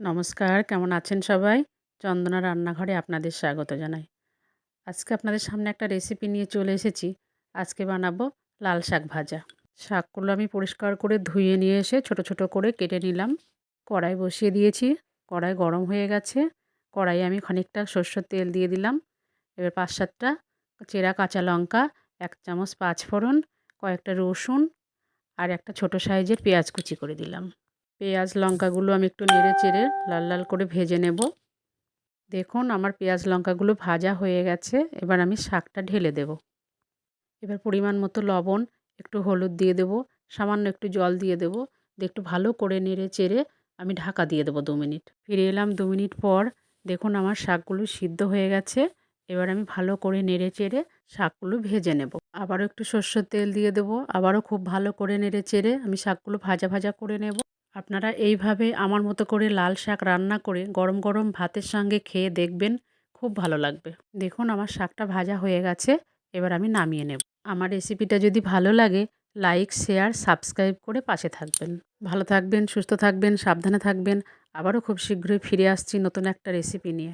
নমস্কার, কেমন আছেন সবাই? চন্দনা রান্নাঘরে আপনাদের স্বাগত জানাই। আজকে আপনাদের সামনে একটা রেসিপি নিয়ে চলে এসেছি। আজকে বানাবো লাল শাক ভাজা। শাকগুলো আমি পরিষ্কার করে ধুয়ে নিয়ে এসে ছোট ছোট করে কেটে নিলাম। কড়াই বসিয়ে দিয়েছি। কড়াই গরম হয়ে গেছে। কড়াইয়ে আমি খানিকটা সর্ষের তেল দিয়ে দিলাম। এবার পাঁচ সাতটা চেরা কাঁচা লঙ্কা, এক চামচ পাঁচফোড়ন, কয়েকটা রসুন আর একটা ছোট সাইজের পেঁয়াজ কুচি করে দিলাম। পেঁয়াজ লঙ্কাগুলো আমি একটু নেড়ে চেড়ে লাল লাল করে ভেজে নেব। দেখুন আমার পেঁয়াজ লঙ্কাগুলো ভাজা হয়ে গেছে, এবার আমি শাকটা ঢেলে দেব। এবার পরিমাণ মতো লবণ, একটু হলুদ দিয়ে দেব, সামান্য একটু জল দিয়ে দেব একটু ভালো করে নেড়ে চেড়ে আমি ঢাকা দিয়ে দেবো দু মিনিট। ফিরে এলাম দু মিনিট পর, দেখুন আমার শাকগুলো সিদ্ধ হয়ে গেছে, এবার আমি ভালো করে নেড়ে চেড়ে শাকগুলো ভেজে নেব। আবারও একটু সর্ষের তেল দিয়ে দেবো, আবারও খুব ভালো করে নেড়ে চেড়ে আমি শাকগুলো ভাজা ভাজা করে নেব। আপনারা এইভাবে আমার মতো করে লাল শাক রান্না করে গরম গরম ভাতের সঙ্গে খেয়ে দেখবেন, খুব ভালো লাগবে। দেখুন, আমার শাকটা ভাজা হয়ে গেছে, এবার আমি নামিয়ে নেব। আমার রেসিপিটা যদি ভালো লাগে, লাইক, শেয়ার, সাবস্ক্রাইব করে পাশে থাকবেন। ভালো থাকবেন, সুস্থ থাকবেন, সাবধানে থাকবেন। আবারও খুব শীঘ্রই ফিরে আসছি নতুন একটা রেসিপি নিয়ে।